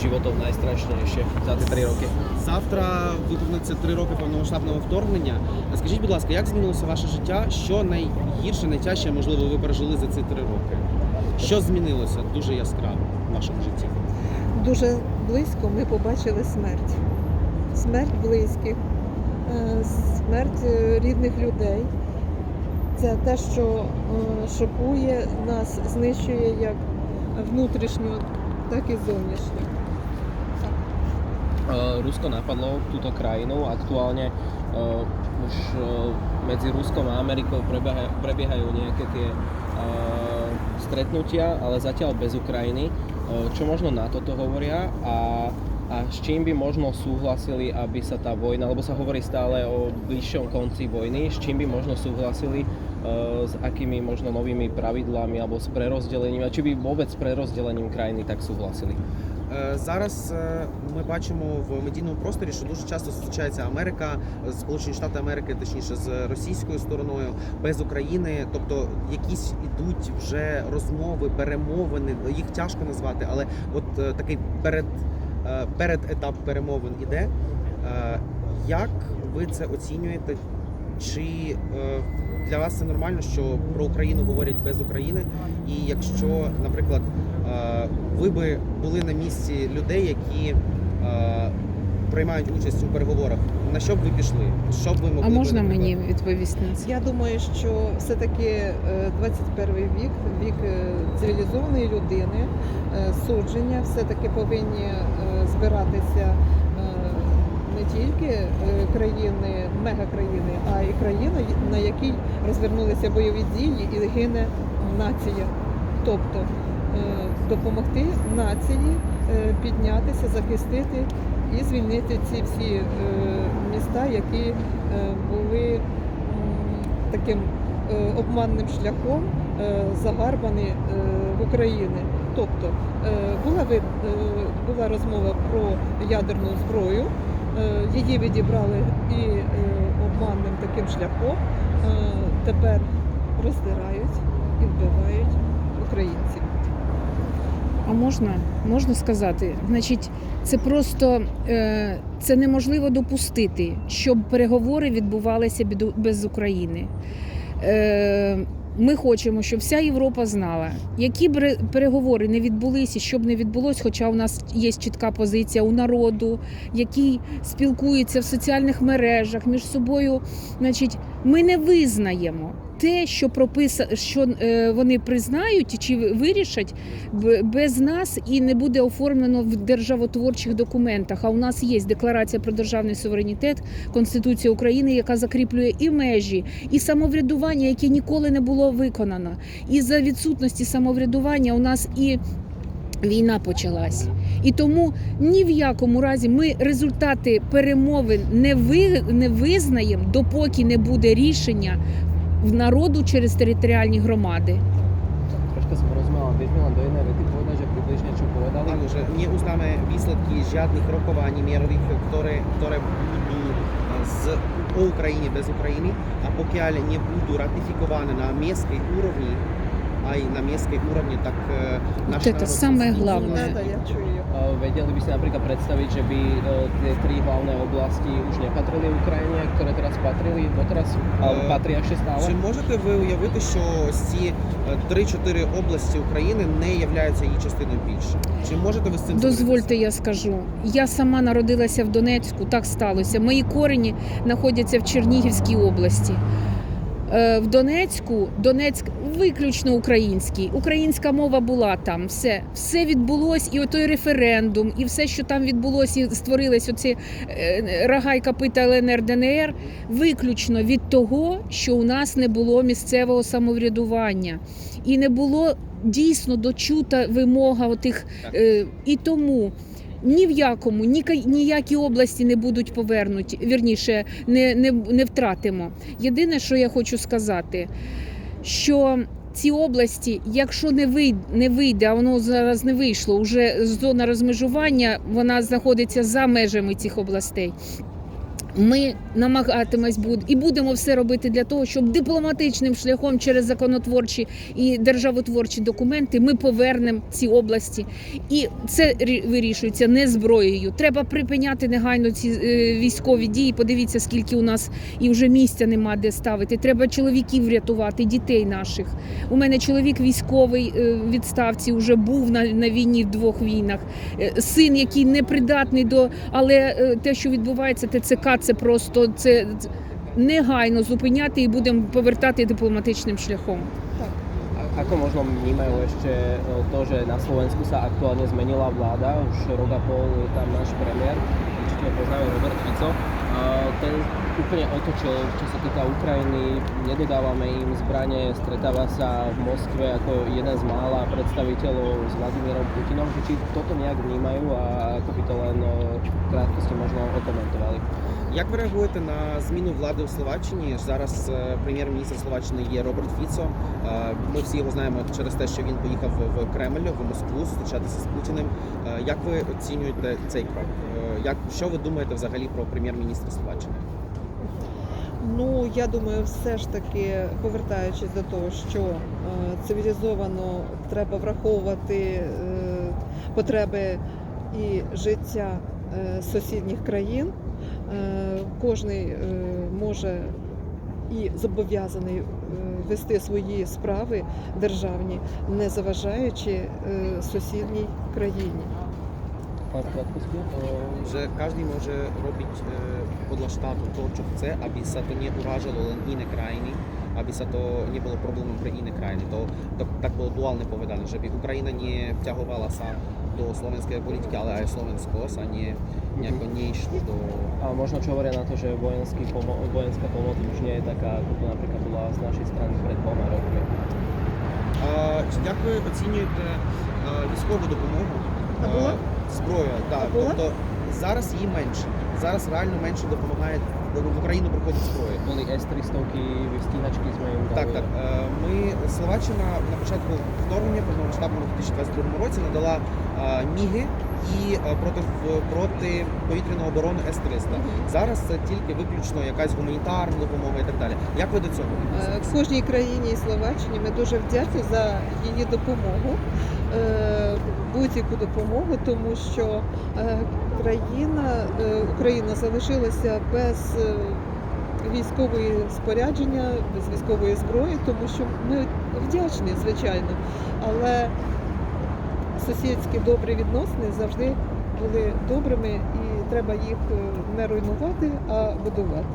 životov najstrašnejšie za tie 3 roky? Завтра виповниться три роки повномасштабного вторгнення. Скажіть, будь ласка, як змінилося ваше життя? Що найгірше, найтяжче, можливо, ви пережили за ці три роки? Що змінилося дуже яскраво в вашому житті? Дуже близько ми побачили смерть. Смерть близьких, е, смерть е, рідних людей. Це те, що е, шокує нас, знищує як внутрішньо, так і зовнішньо. Uh, Rusko napadlo túto krajinu. Aktuálne uh, už uh, medzi Ruskom a Amerikou prebiehajú, prebiehajú nejaké tie uh, stretnutia, ale zatiaľ bez Ukrajiny. Uh, čo možno na toto hovoria a, a s čím by možno súhlasili, aby sa tá vojna, lebo sa hovorí stále o bližšom konci vojny, s čím by možno súhlasili, s akými možno novými pravidlami alebo s prerozdelením, a či by vôbec s prerozdelením krajiny tak súhlasili. Е, Зараз е, ми бачимо в медійному просторі, що дуже часто зустрічається Америка, Сполучені Штати Америки, точніше з російською стороною, без України. Тобто якісь ідуть вже розмови, перемовини. Їх тяжко назвати, але от е, такий перед, перед етап перемовин іде. Як ви це оцінюєте? Чи для вас це нормально, що про Україну говорять без України? І якщо, наприклад, ви би були на місці людей, які е, приймають участь у переговорах, на що б ви пішли? Що б ви могли А би, можна наприклад, мені відповісти на це? Я думаю, що все-таки е, 21 вік, вік е, цивілізованої людини, е, судження все-таки повинні е, збиратися е, не тільки е, країни, мегакраїни, а й країна, на якій розвернулися бойові дії і гине нація. Тобто допомогти нації е, піднятися, захистити і звільнити ці всі е, міста, які е, були таким е, обманним шляхом е, загарбані е, в Україні. Тобто е, була, е, була розмова про ядерну зброю, е, її відібрали і е, обманним таким шляхом е, тепер роздирають і вбивають українців. А можна? Можна сказати? Значить, це просто е, це неможливо допустити, щоб переговори відбувалися без України. Е, ми хочемо, щоб вся Європа знала, які б переговори не відбулися, щоб не відбулось, хоча у нас є чітка позиція у народу, який спілкується в соціальних мережах між собою. Значить, ми не визнаємо те, що прописа, що е, вони признають чи вирішать без нас і не буде оформлено в державотворчих документах. А у нас є декларація про державний суверенітет, Конституція України, яка закріплює і межі, і самоврядування, яке ніколи не було виконано. І за відсутності самоврядування у нас і війна почалась. І тому ні в якому разі ми результати перемовин не ви не визнаємо, допоки не буде рішення в народу через територіальні громади. Troška som vieš mi do jednej vety povedať, že približne čo povedali? Áno, že neuznáme výsledky žiadnych rokovaní mierových, ktoré, ktoré budú z, o Ukrajine bez Ukrajiny a pokiaľ nebudú ratifikované na miestskej úrovni, tak e, náš to je to národ samé sa hlavné. zúzne. Да, да, я чую. Uh, Vedeli by si napríklad predstaviť, že by tie tri hlavné oblasti už nepatrili Ukrajine, ktoré teraz patrili doteraz, Е, patria ešte Чи можете ви уявити, що ось ці е, 3-4 області України не являються її частиною більше? Чи можете ви з цим Дозвольте, я скажу. Я сама народилася в Донецьку, так сталося. Мої корені знаходяться в Чернігівській області. Е, В Донецьку Донецьк виключно український. Українська мова була там. Все, все відбулось, і отой референдум, і все, що там відбулось, і створились оці е, рога й копита ЛНР ДНР, виключно від того, що у нас не було місцевого самоврядування і не було дійсно дочута вимога отих. Е, і тому ні в якому, ні, ніякі області не будуть повернуті, вірніше, не, не, не втратимо. Єдине, що я хочу сказати, що ці області, якщо не вийде, не вийде, а воно зараз не вийшло, вже зона розмежування вона знаходиться за межами цих областей. Ми намагатимось буд і будемо все робити для того, щоб дипломатичним шляхом через законотворчі і державотворчі документи ми повернемо ці області. І це вирішується не зброєю. Треба припиняти негайно ці е, військові дії. Подивіться, скільки у нас і вже місця нема де ставити. Треба чоловіків рятувати, дітей наших. У мене чоловік військовий е, відставці вже був на, на війні в двох війнах. Е, Син, який непридатний до, але те, що відбувається, ТЦК, це просто це негайно зупиняти і будемо повертати дипломатичним шляхом. Ako možno vnímajú ešte e, to, že na Slovensku sa aktuálne zmenila vláda, už rok a pol je tam náš premiér, určite ho poznáme Robert Fico. Ten úplne otočil, čo sa týka Ukrajiny, nedodávame im zbranie, stretáva sa v Moskve ako jeden z mála predstaviteľov s Vladimírom Putinom, či toto nejak vnímajú a ako by to len e, v krátkosti možno okomentovali. Як ви реагуєте на зміну влади у Словаччині? Зараз е, прем'єр-міністр Словаччини є Роберт Фіцо. Е, Ми всі його знаємо через те, що він поїхав в Кремль, в Москву зустрічатися з Путіним. Е, Як ви оцінюєте цей крок? Як що ви думаєте взагалі про прем'єр-міністра Словаччини? Ну, я думаю, все ж таки, повертаючись до того, що цивілізовано треба враховувати потреби і життя сусідніх країн. Е, кожний е, може і зобов'язаний е, вести свої справи державні, не заважаючи е, сусідній країні. E, Że każdy może robić e, podľa štátu to, čo chce, aby to neurážalo len iné krajiny, aby sa to nebolo problémom pre iné krajiny. To, to tak bolo duálne povedané, že by Ukrajina nevťahovala sa do slovenskej politiky, ale aj Slovensko sa nie, nejako neišlo do... A možno čo hovoria na to, že vojenský pomo- vojenská pomoc už nie je taká, ako to napríklad bola z našej strany pred dvoma rokmi. А, чи- як ви оцінюєте а, військову допомогу? А була? зброя, так. А була? Тобто зараз її менше. Зараз реально менше допомагає в Україну зброя. Boli S-300, stíhačky sme im dali. Так, так. Е, Ми Словаччина на початку вторгнення повномасштабного у 2022 році надала міги і е, проти проти повітряну оборону С-300. Зараз це тільки виключно якась гуманітарна допомога і так далі. Як ви до цього? Е, Кожній країні і Словаччині ми дуже вдячні за її допомогу, е, будь-яку допомогу, тому що е, країна, е, Україна залишилася без е, військової спорядження, без військової зброї, тому що ми вдячні, звичайно. Але сусідські добрі відносини завжди були добрими і треба їх е, не руйнувати, а будувати.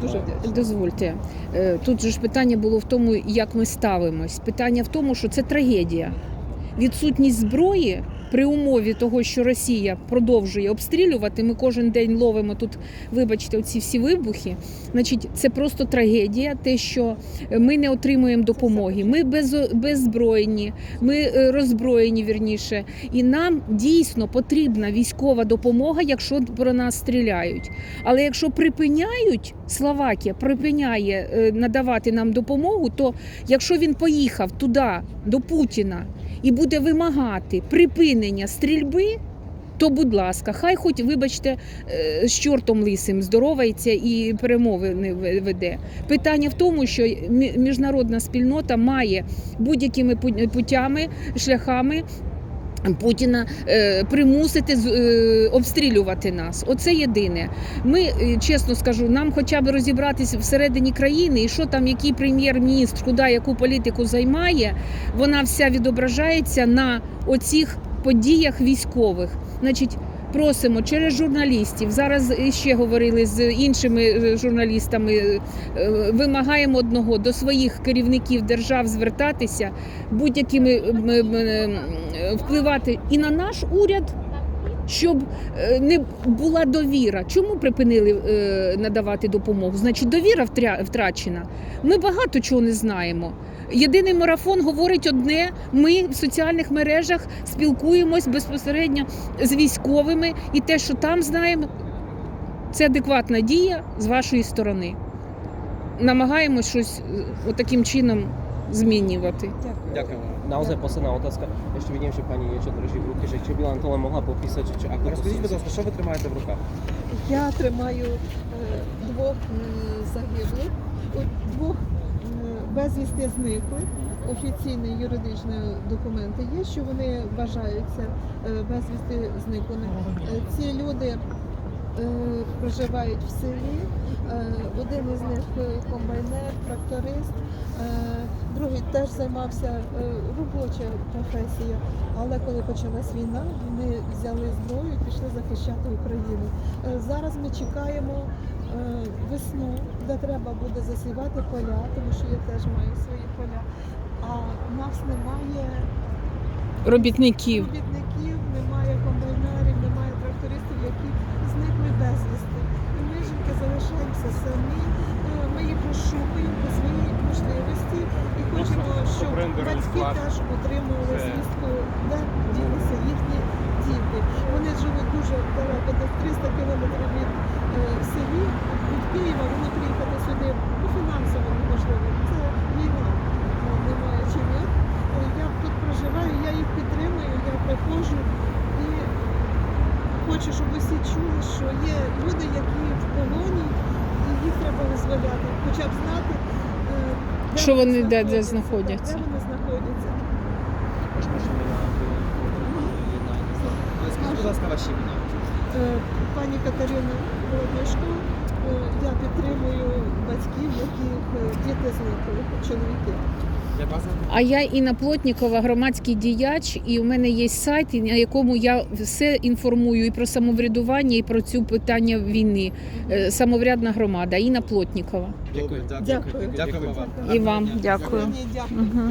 Дуже вдячні. Дозвольте, Е, тут же ж питання було в тому, як ми ставимось. Питання в тому, що це трагедія. Відсутність зброї при умові того, що Росія продовжує обстрілювати. Ми кожен день ловимо тут, вибачте, оці всі вибухи. Значить, це просто трагедія. Те, що ми не отримуємо допомоги. Ми без, беззброєні, ми е, роззброєні вірніше. І нам дійсно потрібна військова допомога, якщо про нас стріляють. Але якщо припиняють, Словакія припиняє е, надавати нам допомогу, то якщо він поїхав туди, до Путіна, і буде вимагати припинення стрільби, то будь ласка, хай хоч, вибачте, е, з чортом лисим здоровається і перемови не ве- веде. Питання в тому, що мі- міжнародна спільнота має будь-якими пу- путями, шляхами. Путіна е, примусити е, обстрілювати нас. Оце єдине. Ми, е, чесно скажу, нам хоча б розібратися всередині країни, і що там, який прем'єр-міністр, куди яку політику займає, вона вся відображається на оцих подіях військових. Значить, просимо через журналістів. Зараз ще говорили з іншими е, журналістами. е, Вимагаємо одного до своїх керівників держав звертатися будь-якими впливати і на наш уряд. Щоб е, не була довіра. Чому припинили е, надавати допомогу? Значить, довіра втрачена. Ми багато чого не знаємо. Єдиний марафон говорить одне: ми в соціальних мережах спілкуємось безпосередньо з військовими, і те, що там знаємо, це адекватна дія з вашої сторони. Намагаємось щось е, отаким чином змінювати. Дякую. Naozaj posledná otázka. Ešte vidím, že pani niečo drží v ruke, že či by len to len mohla popísať, čo, ako Розкажіть, будь ласка, що ви тримаєте в руках? Я тримаю е, двох м, загиблих, о, двох м, безвісти зниклих. Офіційні юридичні документи є, що вони вважаються е, безвісти зниклими. Е, Ці люди проживають в селі. Е, Один із них е, комбайнер, тракторист, е, другий теж займався е, робоча професія. Але коли почалась війна, вони взяли зброю і пішли захищати Україну. Е, Зараз ми чекаємо е, весну, де треба буде засівати поля, тому що я теж маю свої поля. А в нас немає Робітників. робітників, немає комбайнерів, немає трактористів, які зникли безвісти. І ми жінки залишаємося самі. Е, Ми їх розшукуємо по своїй можливості і хочемо, щоб батьки теж отримували звістку, де ділися їхні діти. Вони живуть дуже далеко, десь 300 кілометрів від е, в селі, від Києва. Вони приїхати сюди ну, фінансово неможливо. Це війна. Ну, Немає чим. як. Е, Я тут проживаю, я їх підтримую, я приходжу хочу, щоб усі чули, що є люди, які в полоні, і їх треба визволяти, хоча б знати, е, де Що вони де- де знаходяться. Де вони знаходяться. Будь ласка, ваші імена. Е, Пані Катерина Володишко, я підтримую батьків, яких е, діти зникли, чоловіки. А я Інна Плотнікова, громадський діяч, і у мене є сайт, на якому я все інформую і про самоврядування, і про цю питання війни. Е, Самоврядна громада Інна Плотнікова. Добре, Дякую. Дякуємо вам. І вам дякую. Дякую.